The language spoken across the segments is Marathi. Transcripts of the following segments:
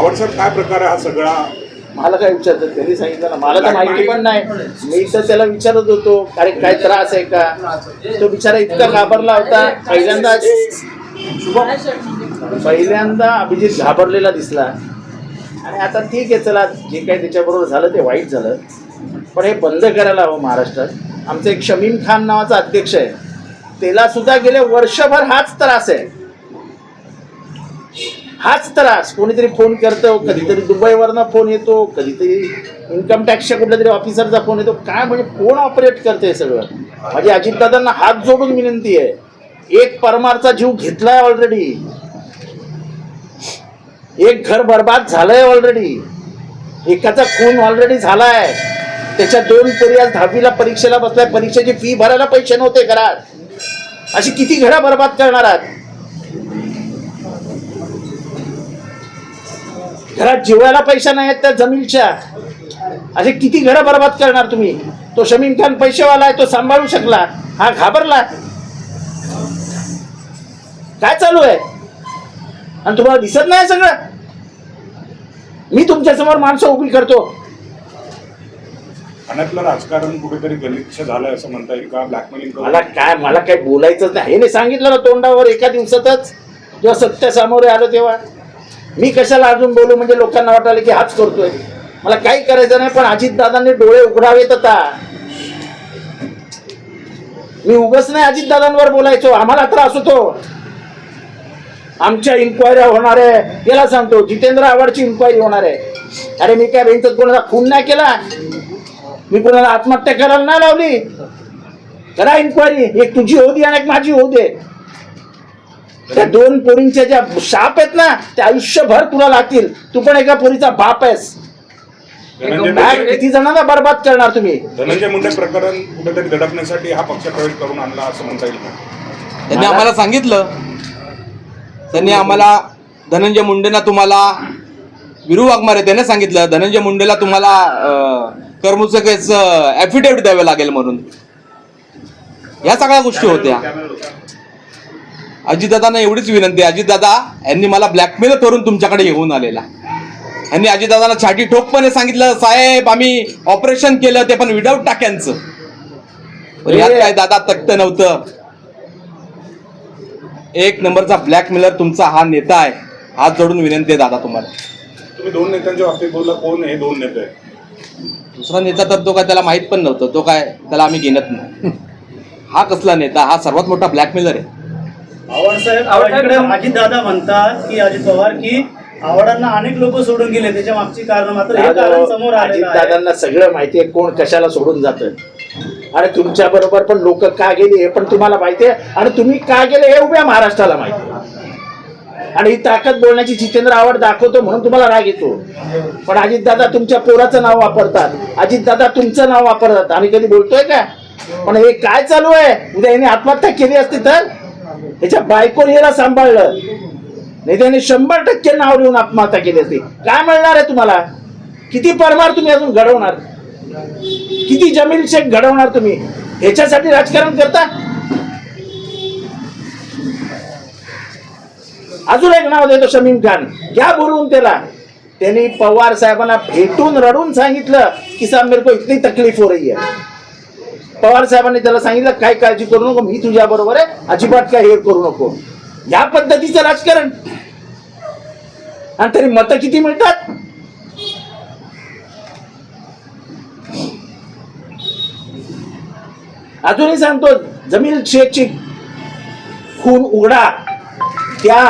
आवडसर काय प्रकार आहे हा सगळा? मला काय विचारतात त्यांनी सांगितलं ना मला तर माहिती पण नाही. मी तर त्याला विचारत होतो अरे काय त्रास आहे का? तो बिचारा इतका घाबरला होता. पहिल्यांदा पहिल्यांदा अभिजित घाबरलेला दिसला. आणि आता ठीक आहे चला जे काही त्याच्याबरोबर झालं ते वाईट झालं. पण हे बंद करायला हवं महाराष्ट्रात. आमचं एक शमीम खान नावाचा अध्यक्ष आहे. त्याला सुद्धा गेले वर्षभर हाच त्रास आहे. हाच त्रास. कोणीतरी फोन करतो कधीतरी दुबईवरनं फोन येतो कधीतरी इन्कम टॅक्सच्या कुठल्या तरी ऑफिसरचा फोन येतो. काय म्हणजे कोण ऑपरेट करते सगळं? माझी अजितदादांना हात जोडून विनंती आहे. एक परमारचा जीव घेतलाय ऑलरेडी एक घर बर्बाद झालंय ऑलरेडी एकाचा खून ऑलरेडी झालाय. त्याच्या दोन पोरी आज दहावीला परीक्षेला बसलाय. परीक्षेची फी भरायला पैसे नव्हते घरात. अशी किती घरं बर्बाद करणार आहात? घरात जेवायला पैसा नाही आहेत त्या जमीनच्या. असे किती घरं बर्बाद करणार तुम्ही? तो शमीम खान पैसेवाला आहे तो सांभाळू शकला. हा घाबरला. काय चालू आहे? आणि तुम्हाला दिसत नाही सगळं? मी तुमच्यासमोर माणसं उभी करतो. ठाण्यातलं राजकारण कुठेतरी गलिच्छ झालंय असं म्हणता येईल का? ब्लॅकमेलिंग मला काय मला काय बोलायचंच नाही. हे नाही सांगितलं ना तोंडावर एका दिवसातच? जेव्हा सत्य सामोरे आलं तेव्हा? मी कशाला अजून बोलू? म्हणजे लोकांना वाटायला की हाच करतोय. मला काही करायचं नाही पण अजितदादांनी डोळे उघडावेत आता. मी उगच नाही अजितदादांवर बोलायचो. आम्हाला त्रास होतो. आमच्या इन्क्वायऱ्या होणार आहे. याला सांगतो जितेंद्र आव्हाडची इन्क्वायरी होणार आहे. अरे मी काय बँकेत कोणाला खून नाही केला? मी कोणाला आत्महत्या करायला नाही लावली? करा इन्क्वायरी एक तुझी होऊ दे आणि एक माझी होऊ दे. त्या दोन पोरींच्या ज्या शाप आहेत ना त्या आयुष्यभर तुला लागतील. तू पण एका पोरीचा बाप आहेस. धनंजय किती जणांना बर्बाद करणार तुम्ही? धनंजय मुंडे प्रकरण कुठेतरी दडपण्यासाठी हा पक्ष प्रवेश करून आणला असं म्हणता येईल का? त्यांनी आम्हाला सांगितलं. त्यांनी आम्हाला धनंजय मुंडेंना तुम्हाला विरू वाघमारे त्याने सांगितलं. धनंजय मुंडेला तुम्हाला कर्मचुकेच ॲफिडेव्हिट द्यावे लागेल म्हणून. या सगळ्या गोष्टी होत्या. अजितदादांना एवढीच विनंती आहे. अजितदादा यांनी मला ब्लॅकमेल करून तुमच्याकडे घेऊन आलेला. यांनी अजितदादांना छाटी ठोकपणे सांगितलं साहेब आम्ही ऑपरेशन केलं ते पण विदाऊट टाक्यांचं. पण यात काय दादा तक्त नव्हतं. एक नंबरचा ब्लॅकमेलर तुमचा हा नेता आहे. हात जोडून विनंती आहे दादा तुम्हाला. तुम्ही दोन नेत्यांच्या बाबतीत बोलला कोण हे दोन नेते? दुसरा नेता तर तो काय त्याला माहीत पण नव्हतं. तो काय त्याला आम्ही घेणत नाही. हा कसला नेता? हा सर्वात मोठा ब्लॅकमेलर आहे. आवडसाहेब इकडे अजित दादा म्हणतात की अजित पवार की आवडांना अनेक लोक सोडून गेले त्याच्या मागची कारण मात्र हे कारण समोर आहे. दादांना सगळं माहिती आहे कोण कशाला सोडून जातं आणि तुमच्या बरोबर पण लोक का गेले हे पण तुम्हाला माहिती आहे. आणि तुम्ही का गेले हे उभ्या महाराष्ट्राला माहिती आहे. आणि ही ताकद बोलण्याची जितेंद्र आवड दाखवतो म्हणून तुम्हाला राग येतो. पण अजितदादा तुमच्या पोराचं नाव वापरतात. अजितदादा तुमचं नाव वापरतात. आम्ही कधी बोलतोय का? पण हे काय चालू आहे? उद्या याने आत्महत्या केली असती तर? त्याच्या बायकोने याला सांभाळलं. नाही त्याने शंभर टक्के नाव लिहून आत्महत्या केली असती. काय मिळणार आहे तुम्हाला? किती परमार तुम्ही अजून घडवणार? किती जमीन शेख घडवणार तुम्ही? ह्याच्यासाठी राजकारण करता? अजून एक नाव देतो शमीम खान. घ्या बोलवून त्याला. त्यांनी पवार साहेबांना भेटून रडून सांगितलं की साहेब मेरे को इतनी तकलीफ हो रही है. पवार साहेबांनी त्याला सांगितलं काय काळजी करू नको मी तुझ्या बरोबर आहे अजिबात काय हे करू नको. या पद्धतीचं राजकारण. आणि तरी मतं किती मिळतात? अजूनही सांगतो जमील शेखची खून उघडा. त्या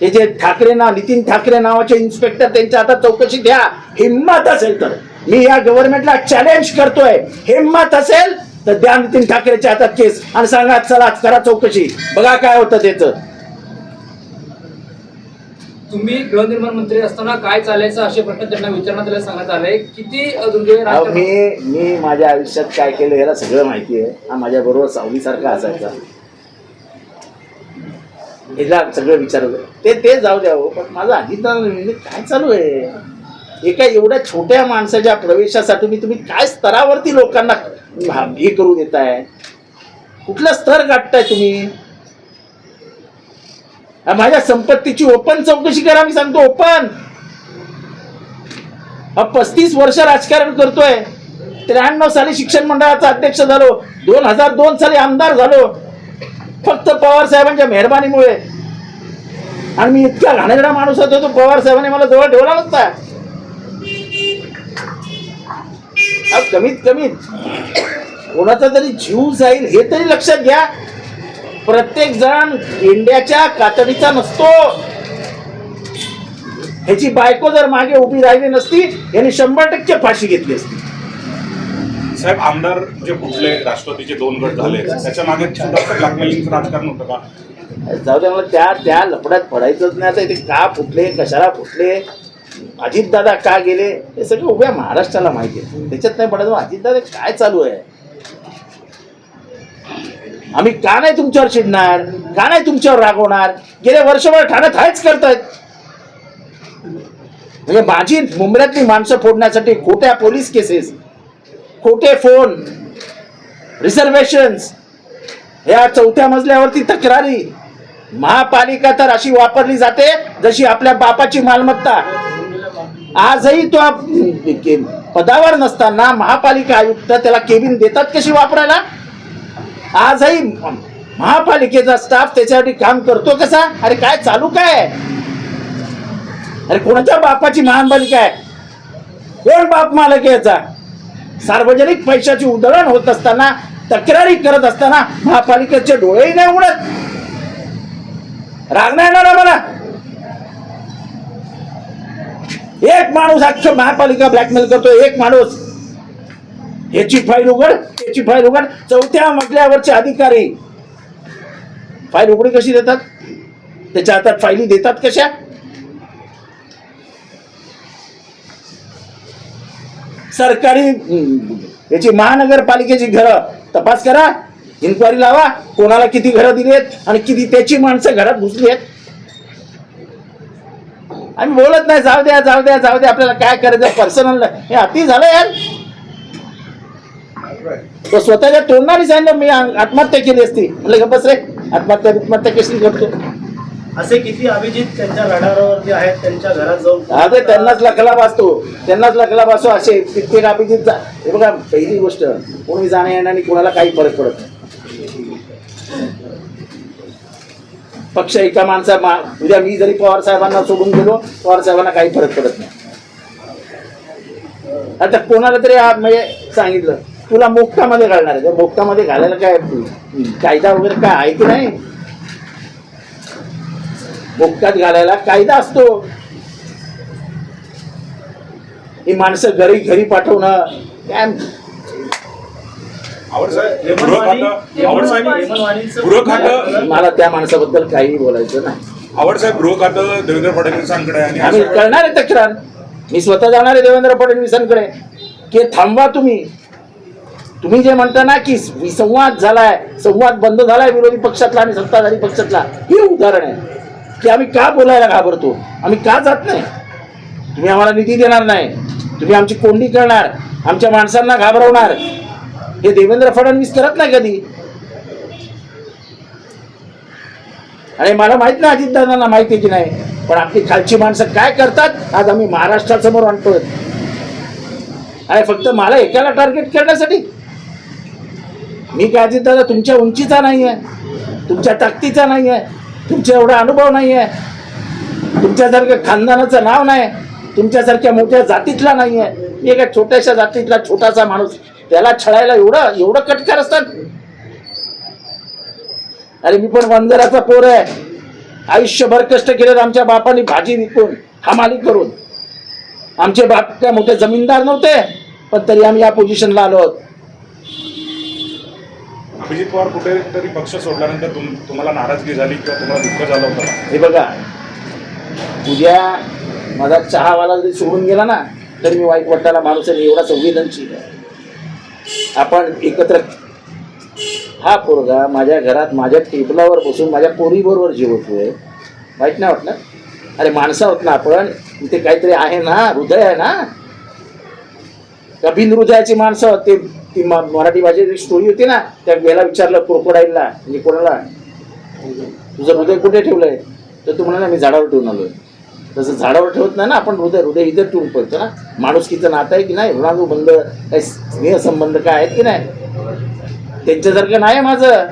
हे जे ठाकरे ना नितीन ठाकरे नावाचे इन्स्पेक्टर त्यांच्या आता चौकशी द्या हिंमत असेल तर. मी या गव्हर्नमेंटला चॅलेंज करतोय. हिंमत असेल तर द्या नितीन ठाकरेच्या हातात केस. आणि सांगा चला करा चौकशी. बघा काय होतं त्याचं. तुम्ही गृहनिर्माण मंत्री असताना काय चालायचं असे प्रश्न त्यांना विचारण्यात आले सांगण्यात आले. किती मी मी माझ्या आयुष्यात काय केलं ह्याला सगळं माहिती आहे. हा माझ्या बरोबर सावलीसारखा असायचा. हिला सगळं विचारलं. ते ते जाऊ द्या हो पण माझं आधीच काय चालू आहे? एका एवढ्या छोट्या माणसाच्या प्रवेशासाठी मी तुम्ही काय स्तरावरती लोकांना हे करू देताय? कुठला स्तर गाठताय तुम्ही? माझ्या संपत्तीची ओपन चौकशी करा मी सांगतो ओपन. पस्तीस वर्ष राजकारण करतोय. त्र्याण्णव साली शिक्षण मंडळाचा अध्यक्ष झालो. दोन हजार दोन साली आमदार झालो. फक्त पवार साहेबांच्या मेहरबानीमुळे. आणि मी इतका घाणेरडा माणूस होतो तो पवार साहेबांनी मला जवळ ठेवला नसता. कमीत कमीत कोणाचा तरी जीव जाईल हे तरी लक्षात घ्या. प्रत्येक जण इंड्याच्या कातडीचा नसतो. ह्याची बायको जर मागे उभी राहिली नसती यांनी शंभर टक्के फाशी घेतली असती. साहेब आमदार जे फुटले राष्ट्रवादीचे दोन गट झाले त्याच्यामागे राजकारण होतं का? जाऊ दे मला त्या त्या लफड्यात पडायचंच नाही. आता ते का फुटले कशाला फुटले? अजितदादा का गेले हे सगळं उभ्या महाराष्ट्राला माहिती आहे. त्याच्यात नाही पडत अजितदादा काय चालू आहे? आम्ही का नाही तुमच्यावर चिडणार? का नाही तुमच्यावर रागवणार? गेल्या वर्षभर ठाण्यात हायच करतायत म्हणजे माझी मुंबईतली माणसं फोडण्यासाठी खोट्या पोलीस केसेस खोटे फोन रिझर्वेशन्स या चौथ्या मजल्यावरती तक्रारी महापालिका तर अशी वापरली जाते जशी आपल्या बापाची मालमत्ता आजही तो पदावर नसताना महापालिका आयुक्त त्याला केबिन देतात कशी वापरायला? आजही महापालिकेचा स्टाफ त्याच्यासाठी काम करतो कसा? अरे काय चालू काय? अरे कोणाच्या बापाची महापालिका आहे? कोण बाप मालक याचा? सार्वजनिक पैशाची उधळण होत असताना तक्रारी करत असताना महापालिकेचे डोळेही नाही उडत राग नाही येणार आम्हाला. एक माणूस अख्खं महापालिका ब्लॅकमेल करतो एक माणूस. याची फाईल उघड याची फाईल उघड. चौथ्या मजल्यावरचे अधिकारी. फाईल उघडी कशी देतात? त्याच्या हातात फायली देतात कशा? सरकारी याची महानगरपालिकेची घरं. तपास करा. इन्क्वायरी लावा. कोणाला किती घरं दिली आहेत आणि किती त्याची माणसं घरात घुसली आहेत? आम्ही बोलत नाही जाऊ द्या जाऊ द्या जाऊ द्या आपल्याला काय करायचं पर्सनल हे अति झालं यार. तो स्वतःच्या तोंडाने सांगितलं मी आत्महत्या केली असती. म्हणलं बस रे आत्महत्या आत्महत्या कशी करतो? असे किती अभिजित त्यांच्या रडारावर जे आहेत त्यांच्या घरात जाऊन अरे त्यांनाच लखला वाचतो. त्यांनाच लखला वाचतो असे कित्येक अभिजित हे बघा पहिली गोष्ट कोणी जाण्या येण्याने कोणाला काही फरक पडत नाही. पक्ष एका माणसा मा उद्या मी जरी पवार साहेबांना सोडून गेलो पवार साहेबांना काही फरक पडत नाही. आता कोणाला तरी म्हणजे सांगितलं तुला मोक्कामध्ये घालणार आहे. मोक्कामध्ये घालायला काय कायदा वगैरे काय आहे की नाही? मोक्कात घालायला कायदा असतो. ही माणसं घरी घरी पाठवणं काय आवड साहेब गृह हेमंतवाडी- खातं आवड साहेब हेमंतवाडीचं- गृह खातं मला त्या माणसाबद्दल काही बोलायचं नाही. आवड साहेब गृह खातं? देवेंद्र फडणवीसांकडे आम्ही करणार आहे तक्रार. मी स्वतः जाणार आहे देवेंद्र फडणवीसांकडे. की थांबवा तुम्ही. तुम्ही जे म्हणता ना की संवाद झालाय संवाद बंद झालाय विरोधी पक्षातला आणि सत्ताधारी पक्षातला हे उदाहरण आहे. की आम्ही का बोलायला घाबरतो? आम्ही का जात नाही? तुम्ही आम्हाला निधी देणार नाही. तुम्ही आमची कोंडी करणार. आमच्या माणसांना घाबरवणार. हे देवेंद्र फडणवीस करत नाही कधी? आणि मला माहीत नाही अजितदादांना माहिती की नाही पण आपली खालची माणसं काय करतात आज आम्ही महाराष्ट्रासमोर आणतोय. अरे फक्त मला एकाला टार्गेट करण्यासाठी? मी काय अजितदादा तुमच्या उंचीचा नाही आहे तुमच्या ताकदीचा नाही आहे तुमचा एवढा अनुभव नाही आहे तुमच्यासारख्या खानदानाचं नाव नाही तुमच्यासारख्या मोठ्या जातीतला नाही आहे मी एका छोट्याशा जातीतला छोटासा माणूस. त्याला छळायला एवढं एवढं कटकार असतात. अरे मी पण वंदराचा पोर आहे. आयुष्यभर कष्ट केलेत आमच्या बापाने भाजी विकून हमाली करून. आमचे बाप काय मोठे जमीनदार नव्हते पण तरी आम्ही या पोझिशनला आलो आहोत. अभिजित पवार कुठेतरी पक्ष सोडल्यानंतर तुम तुम्हाला नाराजगी झाली किंवा तुम्हाला दुःख झालं होतं? हे बघा उद्या माझा चहावाला जरी सोडून गेला ना तरी मी वाईट वाटायला माणूस आहे एवढा संवेदनशील आहे. आपण एकत्र हा पोरगा माझ्या घरात माझ्या टेबलावर बसून माझ्या पोरीबरोबर जेवतोय वाईट नाही वाटलं? अरे माणसं आहोत ना आपण. इथे काहीतरी आहे ना हृदय आहे ना? का बिन हृदयाची माणसं आहोत. ते ती मराठी भाषेची स्टोरी होती ना त्या याला विचारलं क्रोकोडाईलला. म्हणजे कोणाला? तुझं हृदय कुठे ठेवलंय? तर तू म्हणाला मी झाडावर ठेवून आलोय. तसं झाडावर ठेवत नाही ना आपण हृदय हृदय इथं ठेवून पडतो ना. माणुसकीचं नातं आहे की नाही ऋणानुबंध काही स्नेहसंबंध काय आहेत की नाही? त्यांच्यासारखं नाही माझं.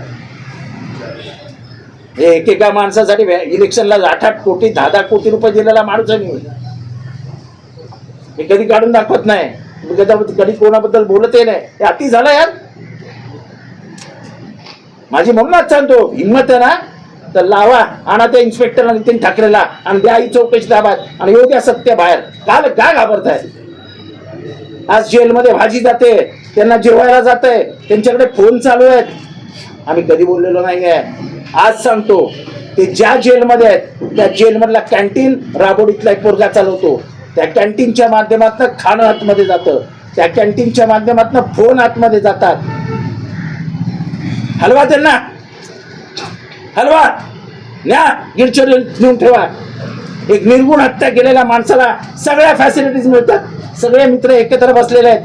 हे एकेका माणसासाठी इलेक्शनला आठ आठ कोटी दहा दहा कोटी रुपये दिलेला माणूस आहे मी. हे कधी काढून दाखवत नाही. कधी कधी कोणाबद्दल बोलतही नाही. हे अति झालं यार. माझी म्हणूनच सांगतो हिंमत आहे ना तर लावा आणा त्या इन्स्पेक्टर नितीन ठाकरेला आणि द्या आई चौकशी ताब्यात आणि येऊ द्या सत्य बाहेर. काल का घाबरताय? आज जेलमध्ये भाजी जाते त्यांना जेवायला जात आहे त्यांच्याकडे फोन चालू आहेत. आम्ही कधी बोललेलो नाहीये. आज सांगतो ते ज्या जेलमध्ये आहेत त्या जेलमधला कॅन्टीन राबोडीतला एक पोरगा चालवतो. त्या कॅन्टीनच्या माध्यमातून खाणं आतमध्ये जातं. त्या कॅन्टीनच्या माध्यमातून फोन आतमध्ये जातात. हलवा त्यांना. हलवा. न्या गिरचोरी नेऊन ठेवा. एक निर्गुण हत्या केलेल्या माणसाला सगळ्या फॅसिलिटीज मिळतात. सगळे मित्र एकत्र बसलेले आहेत.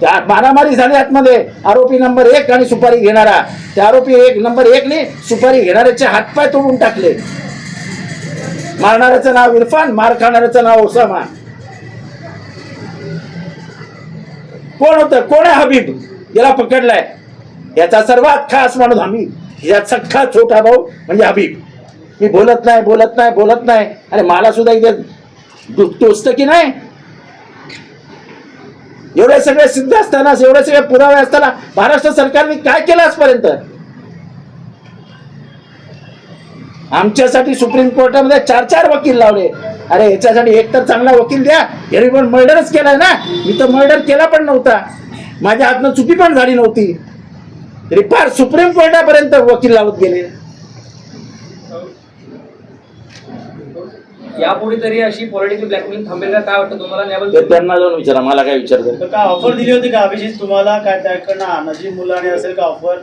त्या मारामारी झाली आतमध्ये. आरोपी नंबर एक आणि सुपारी घेणारा. त्या आरोपी एक नंबर एक ने सुपारी घेणाऱ्याचे हातपाय तोडून टाकले. मारणाऱ्याचं नाव इरफान मार खाणाऱ्याचं नाव ओसामा. कोण होतं? कोण आहे हबीब? याला पकडलाय. याचा सर्वात खास माणूस आम्ही. याचा सख्खा छोटा भाऊ म्हणजे हबीब मी बोलत नाही बोलत नाही बोलत नाही. अरे मला सुद्धा इथे टोचत की नाही? एवढे सगळे सिद्ध असताना एवढे सगळे पुरावे असताना महाराष्ट्र सरकारने काय केलं आजपर्यंत? आमच्यासाठी सुप्रीम कोर्टामध्ये चार चार वकील लावले. अरे याच्यासाठी एक तर चांगला वकील द्या. यांनी पण मर्डरच केलाय ना. मी तर मर्डर केला पण नव्हता. माझ्या हातनं चुकी पण झाली नव्हती. तरी फार सुप्रीम कोर्टापर्यंत वकील लावत गेले. यापुढे तरी अशी पॉलिटिकल ब्लॅकमेल थांबेल का? काय वाटतं तुम्हाला? त्यांना जाऊन विचारा मला काय विचारतं तर काय ऑफर दिली होती का अभिजित? तुम्हाला काय त्याकडनं नजीब मुलाने असेल का ऑफर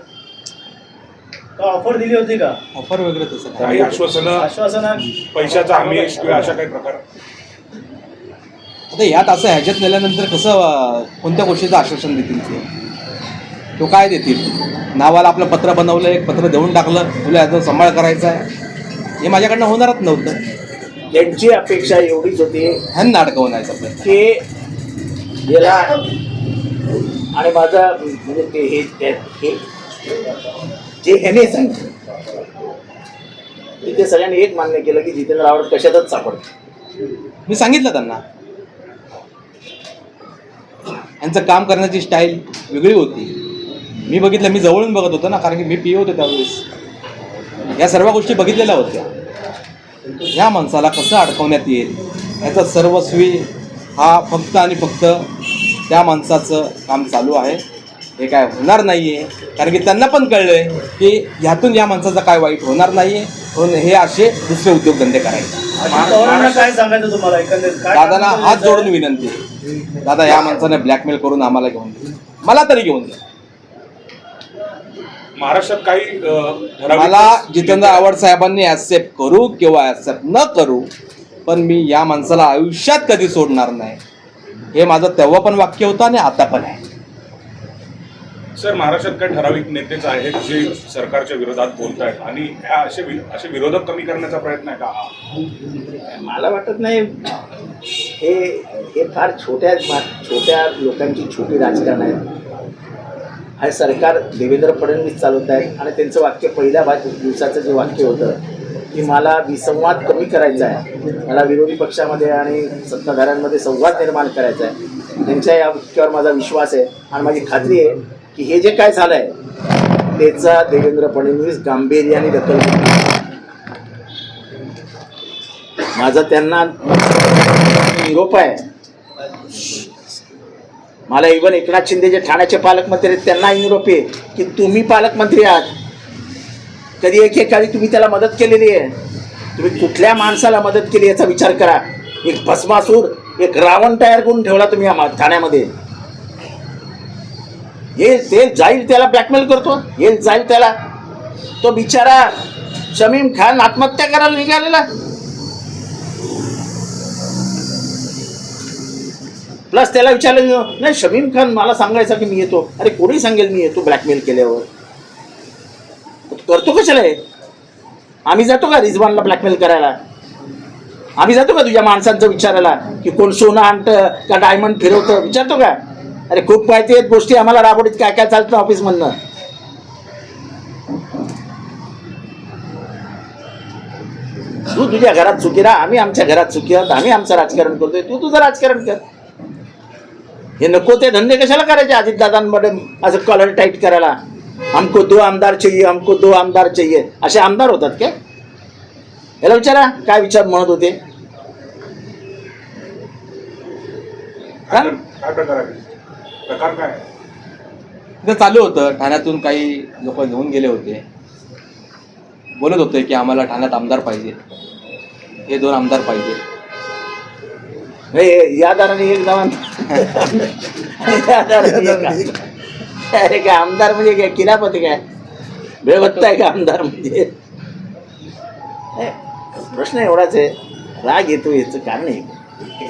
का ऑफर दिली होती का? ऑफर वगैरे तसं काही आश्वासनं आश्वासन? पैशाचा किंवा अशा काही प्रकार. आता यात असं ह्याच्यात नेल्यानंतर कसं कोणत्या गोष्टीचं आश्वासन देतील ते? तो काय देतील? नावाला आपलं पत्र बनवलं एक पत्र देऊन टाकलं तुला याचा सांभाळ करायचा आहे. हे माझ्याकडनं होणारच नव्हतं. त्यांची अपेक्षा एवढीच होती ह्यांना अडकवण्याचा प्रयत्न. की याला आणि माझा म्हणजे ते हे हे जे ह्याने सांगितलं की ते सगळ्यांनी एक मान्य केलं की जितेंद्र आवड कशातच सापडत मी सांगितलं त्यांना. यांचं काम करण्याची स्टाईल वेगळी होती. मी बघितलं मी जवळून बघत होतो ना कारण की मी पी होतो त्यावेळेस. या सर्व गोष्टी बघितलेल्या होत्या. ह्या माणसाला कसं अडकवण्यात येईल? याचा सर्वस्वी हा फक्त आणि फक्त त्या माणसाचं काम चालू आहे. हे काय होणार नाही आहे कारण की त्यांना पण कळलं आहे की ह्यातून या माणसाचं काय वाईट होणार नाही आहे म्हणून हे असे दुसरे उद्योगधंदे करायचे. काय सांगायचं तुम्हाला? दादांना हात? जोडून विनंती. दादा या माणसाने ब्लॅकमेल करून आम्हाला घेऊन मला तरी घेऊन दे महाराष्ट्रात काही मला जितेंद्र आव्हाड साहेबांनी ॲक्सेप्ट करू किंवा ॲक्सेप्ट न करू पण मी या माणसाला आयुष्यात कधी सोडणार नाही. हे माझं तेव्हा पण वाक्य होतं आणि आता पण आहे. सर महाराष्ट्रात काही ठराविक नेतेच आहेत जे सरकारच्या विरोधात बोलत आहेत आणि ह्या असे वि- असे विरोधक कमी करण्याचा प्रयत्न आहे का? हा मला वाटत नाही. हे हे फार छोट्या छोट्या लोकांची छोटी राजकारण आहेत हे सरकार देवेंद्र फडणवीस चालवत आहेत आणि त्यांचं वाक्य पहिल्या भाग दिवसाचं जे वाक्य होतं की मला विसंवाद कमी करायचा आहे. मला विरोधी पक्षामध्ये आणि सत्ताधाऱ्यांमध्ये संवाद निर्माण करायचा आहे. त्यांच्या या वाक्यावर माझा विश्वास आहे आणि माझी खात्री आहे की हे जे काय झालं आहे त्याचा देवेंद्र फडणवीस गांभीर्याने दखल माझा त्यांना निरोप आहे. मला इवन एकनाथ शिंदे जे ठाण्याचे पालकमंत्री आहेत त्यांना निरोप आहे की तुम्ही पालकमंत्री आहात. कधी एकेकाळी तुम्ही त्याला मदत केलेली आहे. तुम्ही कुठल्या माणसाला मदत केली याचा विचार करा. एक भस्मासूर एक रावण तयार करून ठेवला तुम्ही आम्हा ठाण्यामध्ये. हे ते जाईल त्याला ब्लॅकमेल करतो. हे जाईल त्याला. तो बिचारा शमीम खान आत्महत्या करायला निघालेला. प्लस त्याला विचारलं नाही शमीम खान मला सांगायचा की मी येतो. अरे कोणी सांगेल मी येतो ब्लॅकमेल केल्यावर? करतो कशाला हे? आम्ही जातो का रिजवानला ब्लॅकमेल करायला? आम्ही जातो का तुझ्या माणसांचं विचारायला? की कोण सोनं आणतं का डायमंड फिरवतं? विचारतो का? अरे खूप माहिती आहेत गोष्टी आम्हाला राबवडीत काय काय चालतं ऑफिसमधनं तू तुझ्या घरात चुकी राहा आम्ही आमच्या घरात चुकी आहोत आम्ही आमचं राजकारण करतोय तू तुझं राजकारण कर. हे नको ते धंदे कशाला करायचे अजित दादांमध्ये असं कॉलर टाईट करायला. हमको दो आमदार चाहिए हमको दो आमदार चाहिए. असे आमदार होतात काय याला विचारा काय विचार म्हणत होते? हा? तिथं चालू होतं. ठाण्यातून काही लोक घेऊन गेले होते. बोलत होते की आम्हाला ठाण्यात आमदार पाहिजे. हे दोन आमदार पाहिजे. हे या दाराने एक जवान. अरे काय आमदार म्हणजे काय? किरापती काय? बेवत्ता आहे का आमदार म्हणजे? हे, प्रश्न एवढाच आहे. राग येतो याचं कारण आहे.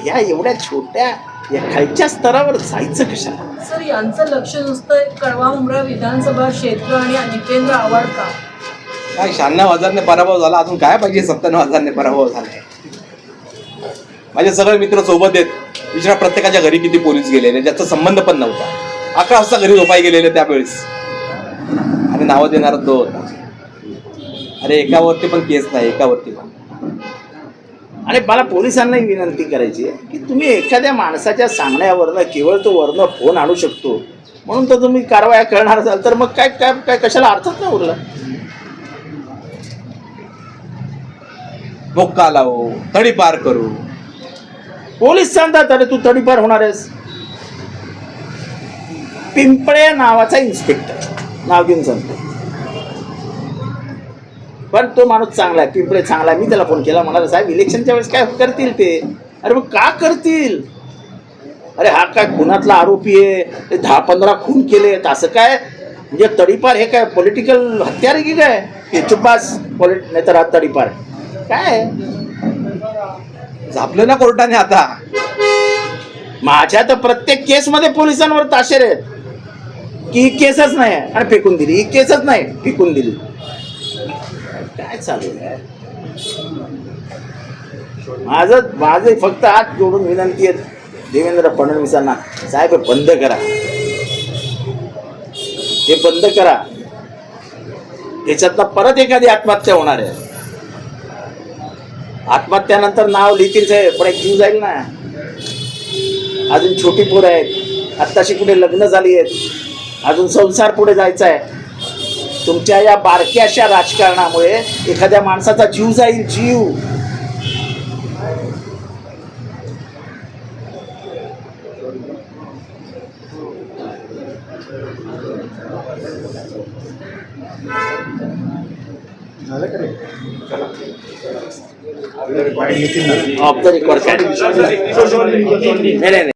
या एवढ्या छोट्या या खालच्या स्तरावर जायचं कशाला? सर यांचं लक्ष नुसतं कळवा उमरा विधानसभा क्षेत्र आणि जितेंद्र आव्हाड का? काय शहाण्णव हजारने पराभव झाला अजून काय पाहिजे? सत्त्याण्णव हजारने पराभव झालाय माझे सगळे मित्र सोबत आहेत. विचारा प्रत्येकाच्या घरी किती पोलीस गेलेले ज्याचा संबंध पण नव्हता. अकरा वाजता घरी झोपाई गेलेले त्यावेळेस. आणि नावं देणारा तो होता. अरे एकावरती पण केस नाही एकावरती पण. आणि मला पोलिसांनाही विनंती करायची आहे की तुम्ही एखाद्या माणसाच्या सांगण्यावरनं केवळ तो वरनं फोन आणू शकतो. म्हणून तर तुम्ही कारवाया करणार असाल तर मग काय काय काय कशाला अर्थच नाही उरला? मोक्का लावू तडी पार करू. पोलीस सांगतात अरे तू तडीपार होणार आहेस. पिंपळे नावाचा इन्स्पेक्टर नाव घेऊन सांगतो. पण तो माणूस चांगला आहे पिंपळे चांगला आहे. मी त्याला फोन केला म्हणाला साहेब इलेक्शनच्या वेळेस काय करतील ते? अरे मग का करतील? अरे हा काय खुनातला आरोपी आहे ते दहा पंधरा खून केलेत असं काय? म्हणजे तडीपार हे काय पॉलिटिकल हत्यार आहे की काय? हे चुपास पॉलिट नाही तर हा तडीपार काय? आहे? झापलं ना कोर्टाने आता. माझ्या तर प्रत्येक केसमध्ये पोलिसांवर ताशेर आहेत. की ही केसच नाही आणि फेकून दिली. ही केसच नाही फेकून दिली. काय चालू आहे? माझं माझं फक्त हात जोडून विनंती आहे देवेंद्र फडणवीसांना. साहेब बंद करा. हे बंद करा. याच्यातनं परत एखादी आत्महत्या होणार आहे. आत्महत्यानंतर नाव लिहितील साहेब पण एक जीव जाईल ना. अजून छोटी पोरं आहेत. आत्ताशी कुठे लग्न झाली आहेत. अजून संसार पुढे जायचा आहे. तुमच्या या बारक्याशा राजकारणामुळे एखाद्या माणसाचा जीव जाईल जीव. ऑफ द रेकॉर्ड नाही नाही